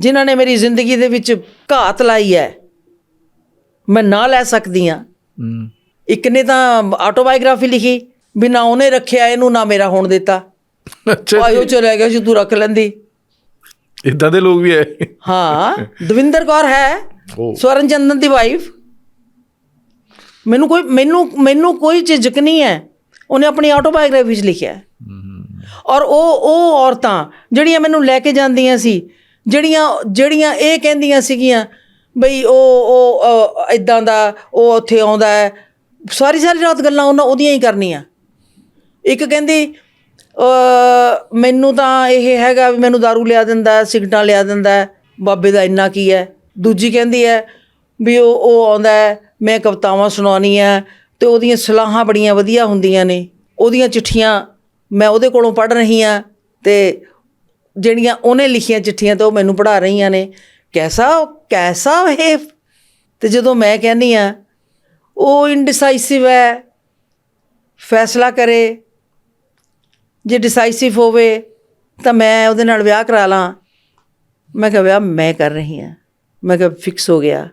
ਜਿਨ੍ਹਾਂ ਨੇ ਮੇਰੀ ਜ਼ਿੰਦਗੀ ਦੇ ਵਿੱਚ ਘਾਤ ਲਾਈ ਹੈ ਮੈਂ ਨਾ ਲੈ ਸਕਦੀ ਹਾਂ। ਹੂੰ। ਇੱਕ ਨੇ ਤਾਂ ਆਟੋਬਾਇਓਗ੍ਰਾਫੀ ਲਿਖੀ ਵੀ ਨਾ ਉਹਨੇ ਰੱਖਿਆ ਇਹਨੂੰ ਨਾ ਮੇਰਾ ਹੋਣ ਦਿੱਤਾ। ਅੱਛਾ ਆਇਓ ਚਲੇ ਗਿਆ ਸੀ ਤੂੰ ਰੱਖ ਲੈਂਦੀ। ਇਦਾਂ ਦੇ ਲੋਕ ਵੀ ਹੈ। ਹਾਂ ਦਵਿੰਦਰ ਕੌਰ ਹੈ ਸਵਰਨ ਚੰਦਨ ਦੀ ਵਾਈਫ ਮੈਨੂੰ ਕੋਈ ਮੈਨੂੰ ਮੈਨੂੰ ਕੋਈ ਝਿਜਕ ਨਹੀਂ ਹੈ। ਉਹਨੇ ਆਪਣੀ ਆਟੋਬਾਇਓਗ੍ਰਾਫੀ 'ਚ ਲਿਖਿਆ। ਔਰ ਉਹ ਉਹ ਔਰਤਾਂ ਜਿਹੜੀਆਂ ਮੈਨੂੰ ਲੈ ਕੇ ਜਾਂਦੀਆਂ ਸੀ ਜਿਹੜੀਆਂ ਜਿਹੜੀਆਂ ਇਹ ਕਹਿੰਦੀਆਂ ਸੀਗੀਆਂ ਬਈ ਉਹ ਉਹ ਇਦਾਂ ਦਾ, ਉਹ ਉੱਥੇ ਆਉਂਦਾ ਹੈ। ਸਾਰੀ ਸਾਰੀ ਰਾਤ ਗੱਲਾਂ ਉਹਨਾਂ ਉਹਦੀਆਂ ਹੀ ਕਰਨੀਆਂ। ਇੱਕ ਕਹਿੰਦੀ ਮੈਨੂੰ ਤਾਂ ਇਹ ਹੈਗਾ ਵੀ ਮੈਨੂੰ दारू ਲਿਆ ਦਿੰਦਾ ਸਿਗਟਾਂ ਲਿਆ ਦਿੰਦਾ ਬਾਬੇ ਦਾ ਇੰਨਾ ਕੀ ਹੈ। ਦੂਜੀ ਕਹਿੰਦੀ ਹੈ ਵੀ ਉਹ ਉਹ ਆਉਂਦਾ ਮੈਂ ਕਵਿਤਾਵਾਂ ਸੁਣਾਉਣੀ ਹੈ ਤੇ ਉਹਦੀਆਂ ਸਲਾਹਾਂ ਬੜੀਆਂ ਵਧੀਆ ਹੁੰਦੀਆਂ ਨੇ। ਉਹਦੀਆਂ ਚਿੱਠੀਆਂ ਮੈਂ ਉਹਦੇ ਕੋਲੋਂ ਪੜ੍ਹ ਰਹੀ ਹਾਂ ਤੇ ਜਿਹੜੀਆਂ ਉਹਨੇ ਲਿਖੀਆਂ ਚਿੱਠੀਆਂ ਤੇ ਉਹ ਮੈਨੂੰ ਪੜ੍ਹਾ ਰਹੀਆਂ ਨੇ। ਕੈਸਾ ਕੈਸਾ ਇਹ? ਤੇ ਜਦੋਂ ਮੈਂ ਕਹਿੰਦੀ ਆ ਉਹ ਇਨਡਿਸਾਈਸਿਵ ਹੈ, ਫੈਸਲਾ ਕਰੇ। ਜੇ ਡਿਸਾਈਸਿਵ ਹੋਵੇ, ਤਾਂ ਮੈਂ ਉਹਦੇ ਨਾਲ ਵਿਆਹ ਕਰਾ ਲਾਂ। ਮੈਂ ਕਿਹਾ, ਵਿਆਹ ਮੈਂ ਕਰ ਰਹੀ ਹਾਂ। ਮੈਂ ਕਿਹਾ ਫਿਕਸ ਹੋ ਗਿਆ।